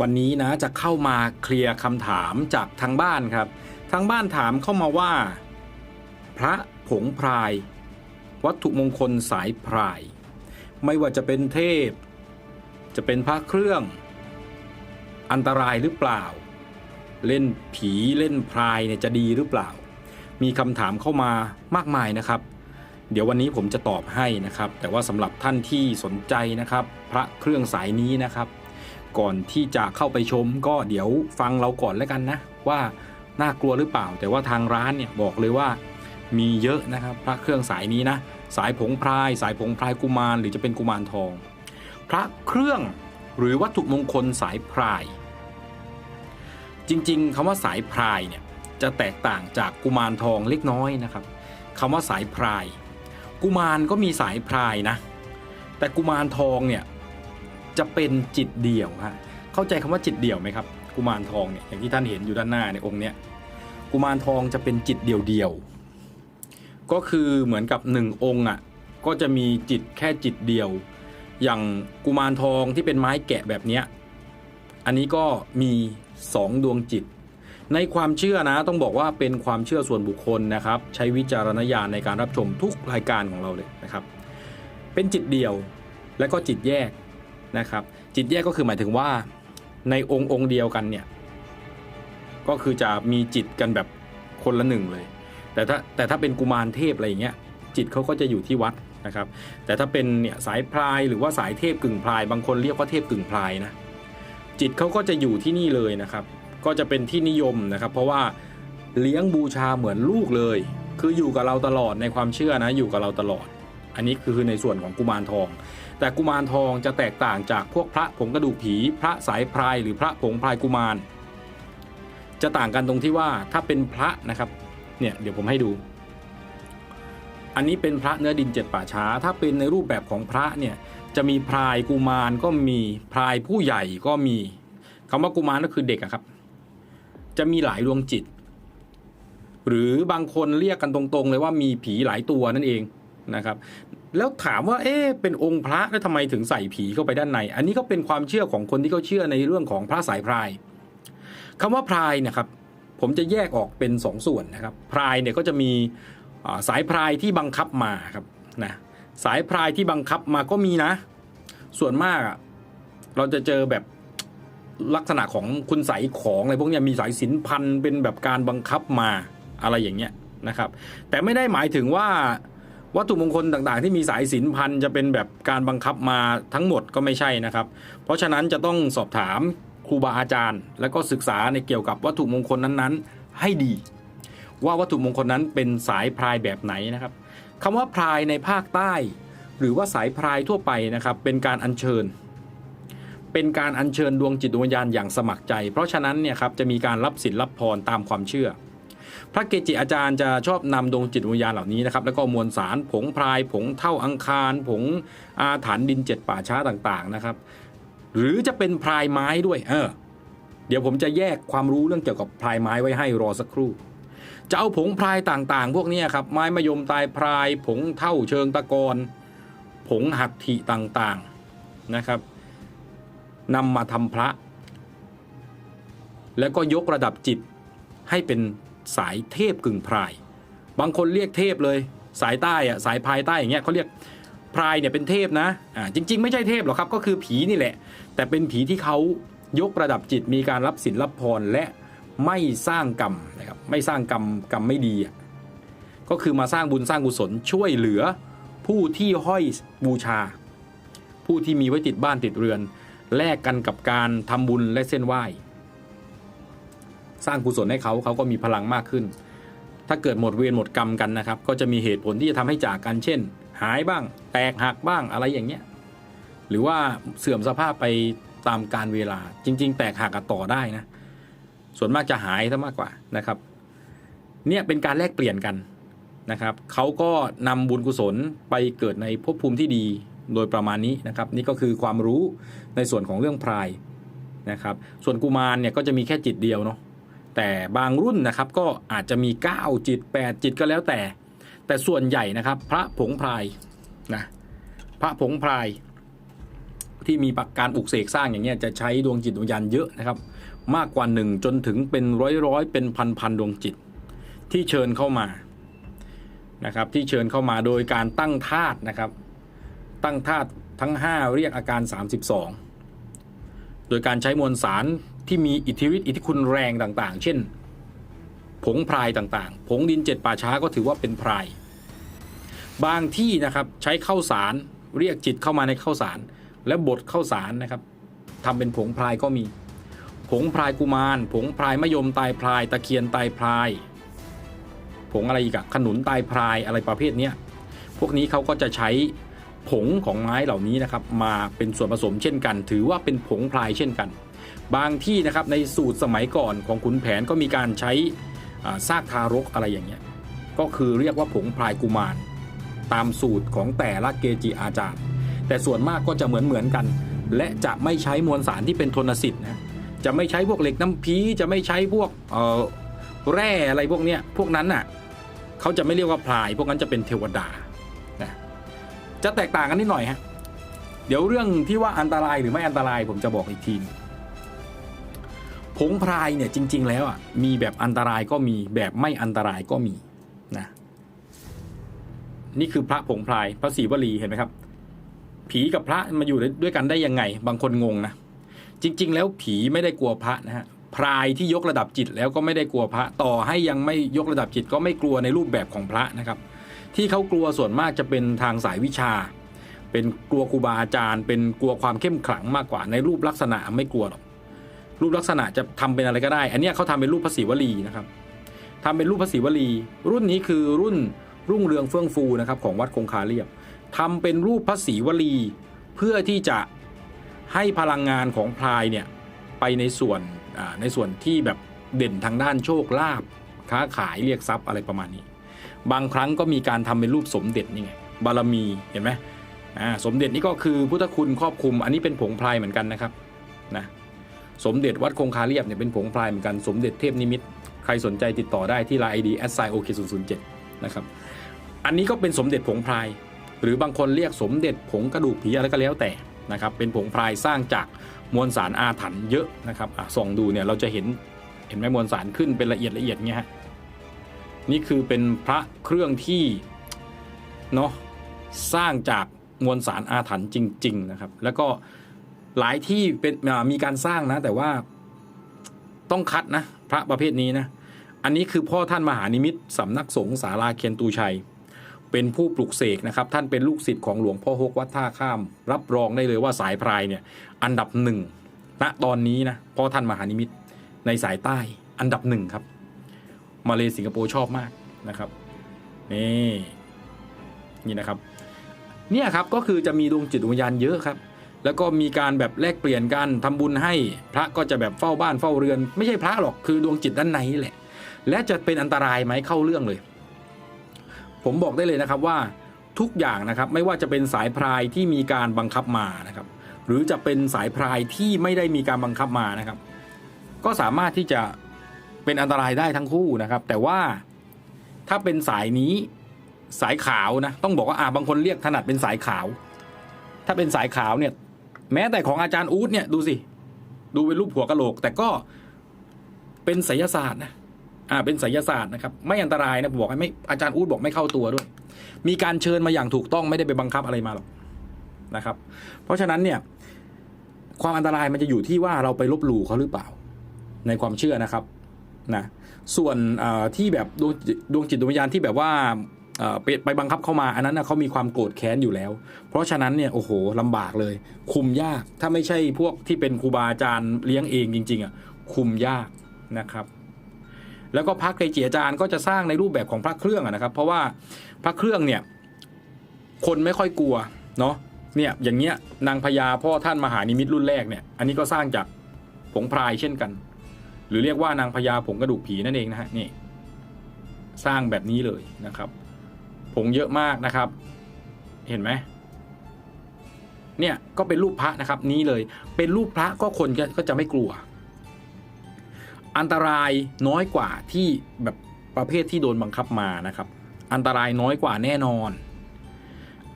วันนี้นะจะเข้ามาเคลียร์คำถามจากทางบ้านครับ ทางบ้านถามเข้ามาว่า พระผงพราย วัตถุมงคลสายพราย ไม่ว่าจะเป็นเทพ จะเป็นพระเครื่อง อันตรายหรือเปล่า เล่นผีเล่นพรายเนี่ยจะดีหรือเปล่า มีคำถามเข้ามามากมายนะครับ เดี๋ยววันนี้ผมจะตอบให้นะครับ แต่ว่าสำหรับท่านที่สนใจนะครับ พระเครื่องสายนี้นะครับ ก่อนที่จะเข้าไปชม ก็เดี๋ยวฟังเราก่อนแล้วกันนะ ว่าน่ากลัวหรือเปล่า แต่ว่าทางร้านเนี่ยบอกเลยว่า มีเยอะนะครับพระเครื่องสายนี้นะสายผงพราย สายผงพรายกุมารหรือจะเป็นกุมารทอง พระเครื่องหรือวัตถุมงคลสายพราย จริง ๆคำว่าสายพรายเนี่ยจะแตกต่างจากกุมารทองเล็กน้อยนะครับคำว่าสายพราย กุมารก็มีสายพรายนะ แต่กุมารทองเนี่ย จะเป็นจิตเดี่ยวฮะเข้าใจคำว่าจิตเดี่ยวไหมครับกุมารทองเนี่ยอย่างที่ท่านเห็นอยู่ด้านหน้าในองค์เนี้ยกุมารทองจะเป็นจิตเดี่ยวๆก็คือเหมือนกับหนึ่งองค์อะก็จะมีจิตแค่จิตเดียว อย่างกุมารทองที่เป็นไม้แกะแบบเนี้ยอันนี้ก็มีสองดวงจิต ในความเชื่อนะต้องบอกว่าเป็นความเชื่อส่วนบุคคลนะครับ ใช้วิจารณญาณในการรับชมทุกรายการของเราเลยนะครับ เป็นจิตเดียวและก็จิตแยก นะครับ จิตแยกก็คือหมายถึงว่าในองค์องค์เดียวกันเนี่ย ก็คือจะมีจิตกันแบบคนละหนึ่งเลย แต่ถ้าแต่ถ้าเป็นกุมารเทพอะไรอย่างเงี้ยจิตเขาก็จะอยู่ที่วัดนะครับ แต่ถ้าเป็นเนี่ยสายพรายหรือว่าสายเทพกึ่งพราย บางคนเรียกว่าเทพกึ่งพรายนะจิตเขาก็จะอยู่ที่นี่เลยนะครับ ก็จะเป็นที่นิยมนะครับ เพราะว่าเลี้ยงบูชาเหมือนลูกเลย คืออยู่กับเราตลอดในความเชื่อนะอยู่กับเราตลอด อันนี้คือในส่วนของกุมารทอง แต่กุมารทองจะแตกต่างจากพวกพระผงกระดูกผี พระสายพรายหรือพระผงพรายกุมาร จะต่างกันตรงที่ว่าถ้าเป็นพระนะครับเนี่ยเดี๋ยวผมให้ดู อันนี้เป็นพระเนื้อดินเจ็ดป่าช้า ถ้าเป็นในรูปแบบของพระเนี่ยจะมีพรายกุมารก็มีพรายผู้ใหญ่ก็มีคำว่ากุมารก็คือเด็กครับ จะมีหลายดวงจิต หรือบางคนเรียกกันตรงๆ เลยว่ามีผีหลายตัวนั่นเองนะครับ แล้วถามว่าเอ๊ะเป็นองค์พระแล้วทำไมถึงใส่ผีเข้าไปด้านใน อันนี้ก็เป็นความเชื่อของคนที่เขาเชื่อในเรื่องของพระสายพรายคำว่าพรายนะครับผมจะแยกออกเป็นสองส่วนนะครับ พรายเนี่ยก็จะมีสายพรายที่บังคับมาครับนะสายพรายที่บังคับมาก็มีนะ ส่วนมากอะเราจะเจอแบบลักษณะของคุณใสยของอะไรพวกนี้มีสายสินพันเป็นแบบการบังคับมาอะไรอย่างเงี้ยนะครับ แต่ไม่ได้หมายถึงว่า วัตถุมงคลต่างๆ ที่มีสายสินพันจะเป็นแบบการบังคับมาทั้งหมดก็ไม่ใช่นะครับ เพราะฉะนั้นจะต้องสอบถามครูบาอาจารย์ แล้วก็ศึกษาในเกี่ยวกับวัตถุมงคลนั้นๆ ให้ดี ว่าวัตถุมงคลนั้นเป็นสายพรายแบบไหนนะครับคำว่าพรายในภาคใต้ หรือว่าสายพรายทั่วไปนะครับเป็นการอัญเชิญ เป็นการอัญเชิญดวงจิตดวงวิญญาณอย่างสมัครใจ เพราะฉะนั้นเนี่ยครับจะมีการรับศีลรับพรตามความเชื่อ พระเกจิอาจารย์จะชอบนำดวงจิตวิญญาณเหล่านี้นะครับแล้วก็มวลสารผงพรายผงเท่าอังคาร ผงอาถรรพ์ดินเจ็ดป่าช้าต่างๆนะครับ หรือจะเป็นพรายไม้ด้วย เออ เดี๋ยวผมจะแยกความรู้เรื่องเกี่ยวกับพรายไม้ไว้ให้รอสักครู่จะเอาผงพรายต่างๆ พวกนี้ครับไม้มะยมตายพรายผงเท่าเชิงตะกอนผงหัตถิต่างๆนะครับนำมาทำพระ แล้วก็ยกระดับจิตให้เป็น สายเทพกึ่งพราย บางคนเรียกเทพเลย สายใต้อะสายพรายใต้อย่างเงี้ยเขาเรียกพรายเนี่ยเป็นเทพนะอ่าจริง ๆ ไม่ใช่เทพหรอกครับก็คือผีนี่แหละ แต่เป็นผีที่เขายกระดับจิตมีการรับศีลรับพรและไม่สร้างกรรมนะครับไม่สร้างกรรมกรรมไม่ดีอะก็คือมาสร้างบุญสร้างกุศลช่วยเหลือผู้ที่ห้อยบูชา ผู้ที่มีไว้ติดบ้านติดเรือนแลกกันกับการทำบุญและเส้นไหว้ สร้างกุศลให้เขาเขาก็มีพลังมากขึ้น ถ้าเกิดหมดเวรหมดกรรมกันนะครับ ก็จะมีเหตุผลที่จะทำให้จากกันเช่น หายบ้าง แตกหักบ้างอะไรอย่างเงี้ยหรือว่าเสื่อมสภาพไปตามการเวลาจริง ๆ แตกหักอะต่อได้นะ ส่วนมากจะหายซะมากกว่านะครับ เนี่ยเป็นการแลกเปลี่ยนกันนะครับเขาก็นำบุญกุศลไปเกิดในภพภูมิที่ดีโดยประมาณนี้นะครับ นี่ก็คือความรู้ในส่วนของเรื่องพรายนะครับ ส่วนกุมารเนี่ยก็จะมีแค่จิตเดียวเนาะ แต่บางรุ่นนะครับก็อาจจะมี 9 จิต 8 จิตก็แล้วแต่ แต่ส่วนใหญ่นะครับ พระผงพรายนะพระผงพรายที่มีปักการปลุกเสกสร้างอย่างเงี้ยจะใช้ดวงจิตดวงวิญญาณเยอะนะครับ มากกว่าหนึ่งจนถึงเป็นร้อยร้อยๆเป็นพันพันๆดวงจิต ที่เชิญเข้ามานะครับที่เชิญเข้ามาโดยการตั้งธาตุนะครับ ตั้งธาตุทั้ง 5 เรียกอาการ 32 โดยการใช้มวลสาร ที่มีอิทธิฤทธิ์อิทธิคุณแรงต่างๆ เช่น ผงพรายต่างๆ ผงดินเจ็ดป่าช้าก็ถือว่าเป็นพราย บางที่นะครับใช้ข้าวสารเรียกจิตเข้ามาในข้าวสาร และบดข้าวสารนะครับทำเป็นผงพรายก็มี ผงพรายกุมาร ผงพรายมะยมตายพราย ตะเคียนตายพราย ผงอะไรอีกอะขนุนตายพรายอะไรประเภทเนี้ยพวกนี้เขาก็จะใช้ผงของไม้เหล่านี้นะครับมาเป็นส่วนผสมเช่นกัน ถือว่าเป็นผงพรายเช่นกัน บางที่นะครับในสูตรสมัยก่อนของขุนแผนก็มีการใช้ซากทารกอะไรอย่างเงี้ยก็คือเรียกว่าผงพรายกุมาร ตามสูตรของแต่ละเกจิอาจารย์ แต่ส่วนมากก็จะเหมือนเหมือนกัน และจะไม่ใช้มวลสารที่เป็นทนสิทธิ์นะจะไม่ใช้พวกเหล็กน้ำพีจะไม่ใช้พวกแร่อะไรพวกเนี้ยพวกนั้นน่ะเขาจะไม่เรียกว่าพราย พวกนั้นจะเป็นเทวดานะจะแตกต่างกันนิดหน่อยฮะเดี๋ยวเรื่องที่ว่าอันตรายหรือไม่อันตรายผมจะบอกอีกทีนึง ผงพรายเนี่ยจริง ๆ แล้วอะมีแบบอันตรายก็มีแบบไม่อันตรายก็มีนะนี่คือพระผงพรายพระศรีวลีเห็นไหมครับ ผีกับพระมาอยู่ด้วยกันได้ยังไง บางคนงงนะจริง ๆ แล้วผีไม่ได้กลัวพระนะฮะพรายที่ยกระดับจิตแล้วก็ไม่ได้กลัวพระต่อให้ยังไม่ยกระดับจิตก็ไม่กลัวในรูปแบบของพระนะครับ ที่เขากลัวส่วนมากจะเป็นทางสายวิชา เป็นกลัวครูบาอาจารย์ เป็นกลัวความเข้มขลังมากกว่าในรูปลักษณะไม่กลัวหรอก รูปลักษณะจะทำเป็นอะไรก็ได้ อันนี้เขาทำเป็นรูปพระศิวลีนะครับทำเป็นรูปพระศิวลี รุ่นนี้คือรุ่นรุ่งเรืองเฟื่องฟูนะครับของวัดคงคาเรียบทำเป็นรูปพระศรีวลี เพื่อที่จะให้พลังงานของพลายเนี่ยไปในส่วนในส่วนที่แบบเด่นทางด้านโชคลาภค้าขายเรียกทรัพย์อะไรประมาณนี้ บางครั้งก็มีการทำเป็นรูปสมเด็จนี่ไงบารมีเห็นไหมสมเด็จนี่ก็คือพุทธคุณครอบคลุม อันนี้เป็นผงพลายเหมือนกันนะครับนะ สมเด็จวัดคงคาเรียบเนี่ยเป็นผงพลายเหมือนกันสมเด็จเทพนิมิตใครสนใจติดต่อได้ที่ไลน์ไอดีแอดไซโอเคศูนย์ศูนย์เจ็ดนะครับอันนี้ก็เป็นสมเด็จผงพราย หรือบางคนเรียกสมเด็จผงกระดูกผีอะไรก็แล้วแต่นะครับเป็นผงพรายสร้างจากมวลสารอาถรรพ์เยอะนะครับอะส่องดูเนี่ยเราจะเห็นเห็นไหมมวลสารขึ้นเป็นละเอียดละเอียดเงี้ยฮะนี่คือเป็นพระเครื่องที่เนาะสร้างจากมวลสารอาถรรพ์จริง ๆ นะครับ แล้วก็ หลายที่เป็นมีการสร้างนะ แต่ว่าต้องคัดนะ พระประเภทนี้นะ อันนี้คือพ่อท่านมหานิมิตสำนักสงฆ์สาราเคียนตูชัย เป็นผู้ปลุกเสกนะครับ ท่านเป็นลูกศิษย์ของหลวงพ่อฮกวัดท่าข้าม รับรองได้เลยว่าสายพรายเนี่ย อันดับหนึ่งณตอนนี้นะพ่อท่านมหานิมิตในสายใต้อันดับหนึ่งครับ มาเลสิงคโปร์ชอบมากนะครับนี่นี่นะครับ เนี่ยครับก็คือจะมีดวงจิตดวงวิญญาณเยอะครับ แล้วก็มีการแบบแลกเปลี่ยนกันทำบุญให้ พระก็จะแบบเฝ้าบ้านเฝ้าเรือน ไม่ใช่พระหรอกคือดวงจิตด้านในแหละ และจะเป็นอันตรายไหมเข้าเรื่องเลย ผมบอกได้เลยนะครับว่าทุกอย่างนะครับไม่ว่าจะเป็นสายพรายที่มีการบังคับมานะครับ หรือจะเป็นสายพรายที่ไม่ได้มีการบังคับมานะครับ ก็สามารถที่จะเป็นอันตรายได้ทั้งคู่นะครับ แต่ว่าถ้าเป็นสายนี้สายขาวนะต้องบอกว่าอ่าบางคนเรียกถนัดเป็นสายขาว ถ้าเป็นสายขาวเนี่ย แม้แต่ของอาจารย์อู๊ดเนี่ยดูสิ ดูเป็นรูปหัวกะโหลก แต่ก็เป็นไสยศาสตร์นะอ่าเป็นไสยศาสตร์นะครับ ไม่อันตรายนะผมบอกให้ไม่อาจารย์อู๊ดบอกไม่เข้าตัวด้วย มีการเชิญมาอย่างถูกต้องไม่ได้ไปบังคับอะไรมาหรอกนะครับ เพราะฉะนั้นเนี่ยความอันตรายมันจะอยู่ที่ว่าเราไปลบหลู่เขาหรือเปล่า ในความเชื่อนะครับนะส่วนที่แบบดวงจิตดวงจิตดวงวิญญาณที่แบบว่า ไปไปบังคับเข้ามาอันนั้นเขามีความโกรธแค้นอยู่แล้ว เพราะฉะนั้นเนี่ยโอ้โหลำบากเลย คุมยากถ้าไม่ใช่พวกที่เป็นครูบาอาจารย์เลี้ยงเองจริง ๆอะคุมยากนะครับแล้วก็พระเกจิอาจารย์ก็จะสร้างในรูปแบบของพระเครื่องนะครับ เพราะว่าพระเครื่องเนี่ยคนไม่ค่อยกลัวเนาะเนี่ยอย่างเงี้ยนางพญาพ่อท่านมหานิมิตรุ่นแรกเนี่ยอันนี้ก็สร้างจากผงพรายเช่นกัน หรือเรียกว่านางพญาผงกระดูกผีนั่นเองนะฮะนี่สร้างแบบนี้เลยนะครับ งเยอะมากนะครับ เห็นไหมเนี่ยก็เป็นรูปพระนะครับนี้เลย เป็นรูปพระก็คนก็ก็จะไม่กลัว อันตรายน้อยกว่าที่แบบประเภทที่โดนบังคับมานะครับ อันตรายน้อยกว่าแน่นอน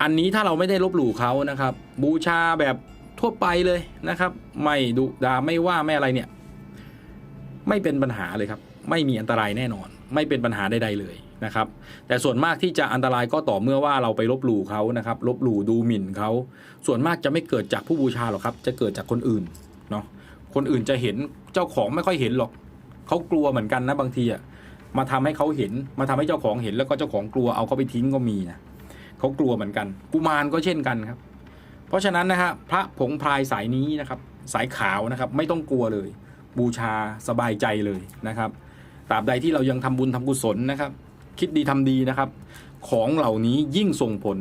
อันนี้ถ้าเราไม่ได้ลบหลู่เขานะครับ บูชาแบบทั่วไปเลยนะครับ ไม่ดุดาไม่ว่าไม่อะไรเนี่ย ไม่เป็นปัญหาเลยครับ ไม่มีอันตรายแน่นอน ไม่เป็นปัญหาใดๆเลย นะครับ แต่ส่วนมากที่จะอันตรายก็ต่อเมื่อว่าเราไปลบหลู่เขานะครับ ลบหลู่ดูหมิ่นเขา ส่วนมากจะไม่เกิดจากผู้บูชาหรอกครับ จะเกิดจากคนอื่นเนาะ คนอื่นจะเห็นเจ้าของไม่ค่อยเห็นหรอก เขากลัวเหมือนกันนะบางทีอะมาทำให้เขาเห็น มาทำให้เจ้าของเห็นแล้วก็เจ้าของกลัวเอาเขาไปทิ้งก็มีนะเขากลัวเหมือนกัน กุมารก็เช่นกันครับ เพราะฉะนั้นนะฮะพระผงพรายสายนี้นะครับ สายขาวนะครับ ไม่ต้องกลัวเลย บูชาสบายใจเลยนะครับตราบใดที่เรายังทำบุญทำกุศลนะครับ คิดดีทำดีนะครับ ของเหล่านี้ยิ่งส่งผล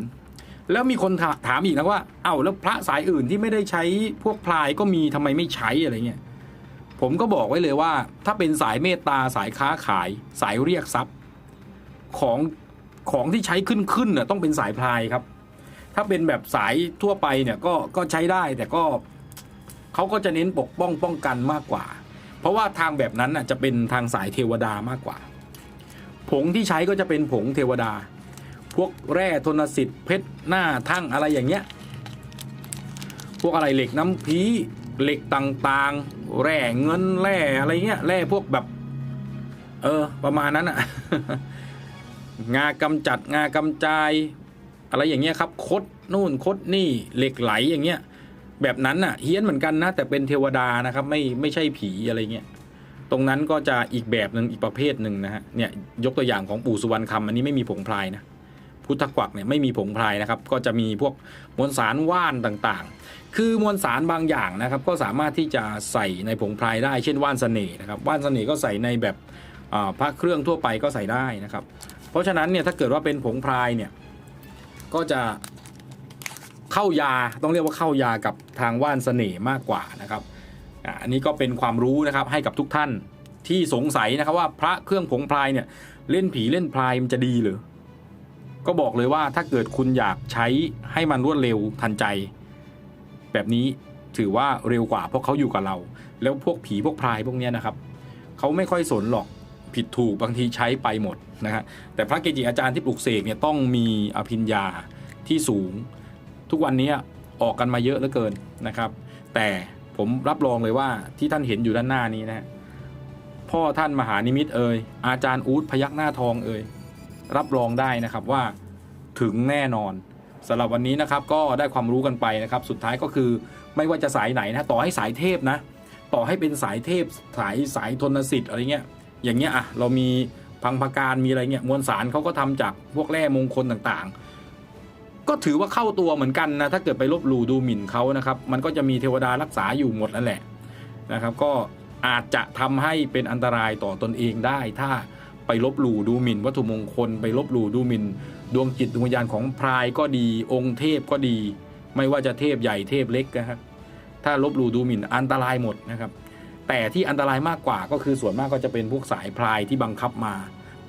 แล้วมีคนถาถามอีกนะว่าเอ้าแล้วพระสายอื่นที่ไม่ได้ใช้พวกพลายก็มีทำไมไม่ใช้อะไรเงี้ยผมก็บอกไว้เลยว่า ถ้าเป็นสายเมตตาสายค้าขาย สายเรียกทรัพย์ของของที่ใช้ขึ้นขึ้นน่ะต้องเป็นสายพลายครับ ถ้าเป็นแบบสายทั่วไปเนี่ยก็ก็ใช้ได้แต่ก็เขาก็จะเน้นปกป้องป้องกันมากกว่า เพราะว่าทางแบบนั้นน่ะจะเป็นทางสายเทวดามากกว่า ผงที่ใช้ก็จะเป็นผงเทวดา พวกแร่ธนสิทธิ์เพชรหน้าทั่งอะไรอย่างเงี้ย พวกอะไรเหล็กน้ำพีเหล็กต่างๆ แร่เงินแร่อะไรเงี้ยแร่พวกแบบ เออ ประมาณนั้นอะงากำจัดงากำจายอะไรอย่างเงี้ยครับคดนู่นคดนี่เหล็กไหลอย่างเงี้ย แบบนั้นน่ะเฮี้ยนเหมือนกันนะแต่เป็นเทวดานะครับ ไม่ไม่ใช่ผีอะไรเงี้ย ตรงนั้นก็จะอีกแบบหนึ่งอีกประเภทหนึ่งนะฮะเนี่ยยกตัวอย่างของปู่สุวรรณคำอันนี้ไม่มีผงพลายนะพุทธกวักเนี่ยไม่มีผงพลายนะครับก็จะมีพวกมวลสารว่านต่างๆ คือมวลสารบางอย่างนะครับก็สามารถที่จะใส่ในผงพลายได้เช่นว่านเสน่ห์นะครับว่านเสน่ห์ก็ใส่ในแบบพระเครื่องทั่วไปก็ใส่ได้นะครับ เพราะฉะนั้นเนี่ยถ้าเกิดว่าเป็นผงพลายเนี่ยก็จะเข้ายาต้องเรียกว่าเข้ายากับทางว่านเสน่ห์มากกว่านะครับ อันนี้ก็เป็นความรู้นะครับให้กับทุกท่านที่สงสัยนะครับว่าพระเครื่องผงพลายเนี่ยเล่นผีเล่นพลายมันจะดีหรือก็บอกเลยว่าถ้าเกิดคุณอยากใช้ให้มันรวดเร็วทันใจ แบบนี้ถือว่าเร็วกว่าเพราะเขาอยู่กับเรา แล้วพวกผีพวกพรายพวกเนี้ยนะครับเขาไม่ค่อยสนหรอกผิดถูกบางทีใช้ไปหมดนะฮะแต่พระเกจิอาจารย์ที่ปลุกเสกเนี่ยต้องมีอภิญญาที่สูง ทุกวันนี้ออกกันมาเยอะเหลือเกินนะครับ แต่ ผมรับรองเลยว่าที่ท่านเห็นอยู่ด้านหน้านี้นะพ่อท่านมหานิมิตเอ่ยอาจารย์อู๊ดพยักหน้าทองเอ่ยรับรองได้นะครับว่าถึงแน่นอนสำหรับวันนี้นะครับก็ได้ความรู้กันไปนะครับ สุดท้ายก็คือไม่ว่าจะสายไหนนะต่อให้สายเทพนะ ต่อให้เป็นสายเทพสายสายทนสิทธิ์อะไรเงี้ยอย่างเงี้ยอะเรามีพังพการมีอะไรเงี้ยมวลสารเขาก็ทำจากพวกแร่มงคลต่างๆ ก็ถือว่าเข้าตัวเหมือนกันนะถ้าเกิดไปลบหลู่ดูหมิ่นเขานะครับ มันก็จะมีเทวดารักษาอยู่หมดนั่นแหละนะครับ ก็อาจจะทำให้เป็นอันตรายต่อตนเองได้ ถ้าไปลบหลู่ดูหมิ่น วัตถุมงคล ไปลบหลู่ดูหมิ่น ดวงจิตดวงวิญญาณของพรายก็ดี องค์เทพก็ดี ไม่ว่าจะเทพใหญ่เทพเล็กนะครับถ้าลบหลู่ดูหมิ่นอันตรายหมดนะครับ แต่ที่อันตรายมากกว่าก็คือส่วนมากก็จะเป็นพวกสายพรายที่บังคับมา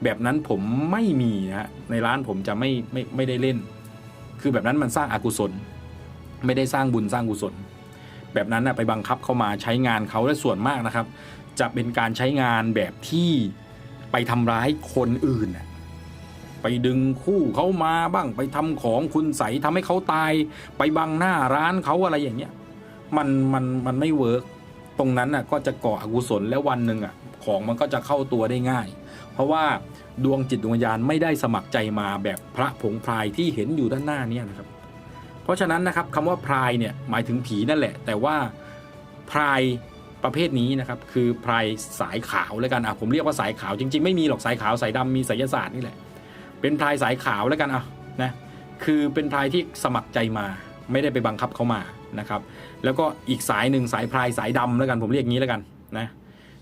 แบบนั้นผมไม่มีนะฮะในร้านผมจะไม่ไม่ไม่ได้เล่น คือแบบนั้นมันสร้างอากุศล ไม่ได้สร้างบุญสร้างกุศล แบบนั้นนะไปบังคับเข้ามาใช้งานเขาและส่วนมากนะครับ จะเป็นการใช้งานแบบที่ไปทำร้ายคนอื่น ไปดึงคู่เขามาบ้างไปทำของคุณใสยทำให้เขาตาย ไปบังหน้าร้านเขาอะไรอย่างเงี้ยมันมันมันไม่เวิร์กตรงนั้นน่ะก็จะก่ออกุศลแล้ววันหนึ่งอะของมันก็จะเข้าตัวได้ง่าย ราะว่าดวงจิตดวงวิญญาณไม่ได้สมัครใจมาแบบพระผงพรายที่เห็นอยู่ด้านหน้านี่นะครับ เพราะฉะนั้นนะครับคำว่าพรายเนี่ยหมายถึงผีนั่นแหละ แต่ว่าพรายประเภทนี้นะครับคือพรายสายขาวแล้วกันอะผมเรียกว่าสายขาวจริง ๆ ไม่มีหรอกสายขาวสายดำมีไสยศาสตร์นี่แหละ เป็นพรายสายขาวแล้วกันอะนะคือเป็นพรายที่สมัครใจมา ไม่ได้ไปบังคับเขามานะครับ แล้วก็อีกสายหนึ่งสายพรายสายดำแล้วกันผมเรียกงี้แล้วกันนะ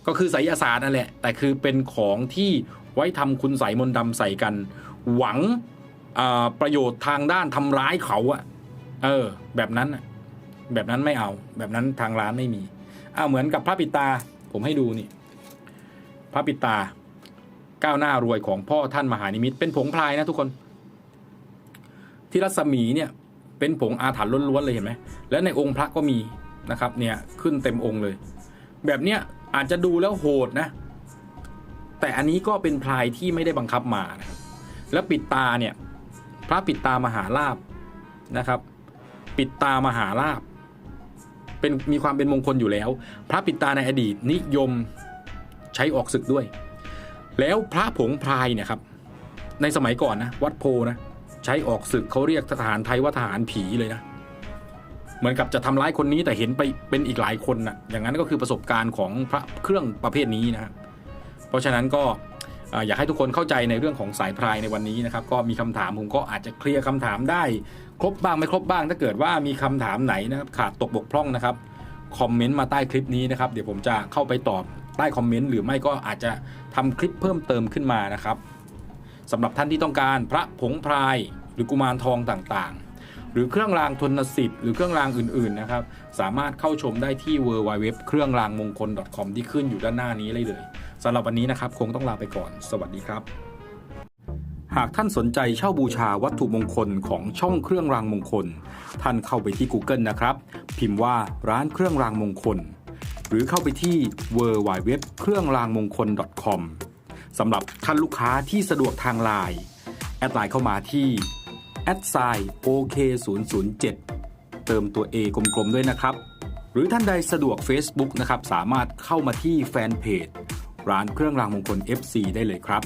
ก็คือไสยศาสตร์นั่นแหละ แต่คือเป็นของที่ไว้ทำคุณใสมนต์ดำใส่กัน หวังประโยชน์ทางด้านทำร้ายเขาอะเออ แบบนั้นอะแบบนั้นไม่เอา แบบนั้นทางร้านไม่มีอ้าวเหมือนกับพระปิตา ผมให้ดูนี่ พระปิตา ก้าวหน้ารวยของพ่อท่านมหานิมิต เป็นผงพลายนะทุกคน ที่รัศมีเนี่ยเป็นผงอาถรรพ์ล้วนๆเลยเห็นไหม แล้วในองค์พระก็มีนะครับ เนี่ยขึ้นเต็มองค์เลย แบบเนี้ย อาจจะดูแล้วโหดนะ แต่อันนี้ก็เป็นพลายที่ไม่ได้บังคับมานะครับ แล้วปิดตาเนี่ย พระปิดตามหาลาบนะครับ ปิดตามหาลาบเป็นมีความเป็นมงคลอยู่แล้ว พระปิดตาในอดีตนิยมใช้ออกศึกด้วย แล้วพระผงพรายเนี่ยครับ ในสมัยก่อนนะวัดโพนะใช้ออกศึกเขาเรียกทหารไทยว่าทหารผีเลยนะ เหมือนกับจะทำร้ายคนนี้แต่เห็นไปเป็นอีกหลายคนนะอย่างนั้นก็คือประสบการณ์ของพระเครื่องประเภทนี้นะครับเพราะฉะนั้นก็อยากให้ทุกคนเข้าใจในเรื่องของสายพรายในวันนี้นะครับ ก็มีคำถามผมก็อาจจะเคลียร์คำถามได้ ครบบ้างไม่ครบบ้าง ถ้าเกิดว่ามีคำถามไหนนะครับขาดตกบกพร่องนะครับคอมเมนต์มาใต้คลิปนี้นะครับเดี๋ยวผมจะเข้าไปตอบใต้คอมเมนต์หรือไม่ก็อาจจะทำคลิปเพิ่มเติมขึ้นมานะครับสำหรับท่านที่ต้องการพระผงพรายหรือกุมารทองต่างๆ รือเครื่องรางทนสิทธิ์หรือเครื่องรางอื่นๆนะครับสามารถเข้าชมได้ที่ w w w เครื่องรางมงคล .com ที่ขึ้นอยู่ด้านหน้านี้เลยเลยสำหรับวันนี้นะครับคงต้องลาไปก่อน สวัสดีครับ หากท่านสนใจเช่าบูชาวัตถุมงคลของช่องเครื่องรางมงคล ท่านเข้าไปที่ Google นะครับ พิมพ์ว่าร้านเครื่องรางมงคล หรือเข้าไปที่ w w w เครื่องรางมงคล .com สำหรับท่านลูกค้าที่สะดวกทางไลน์แอดไลน์เข้ามาที่ แอดไซ OK007 เติมตัว A กลมๆด้วยนะครับ หรือท่านใดสะดวก Facebook นะครับ สามารถเข้ามาที่แฟนเพจร้านเครื่องรางมงคล FC ได้เลยครับ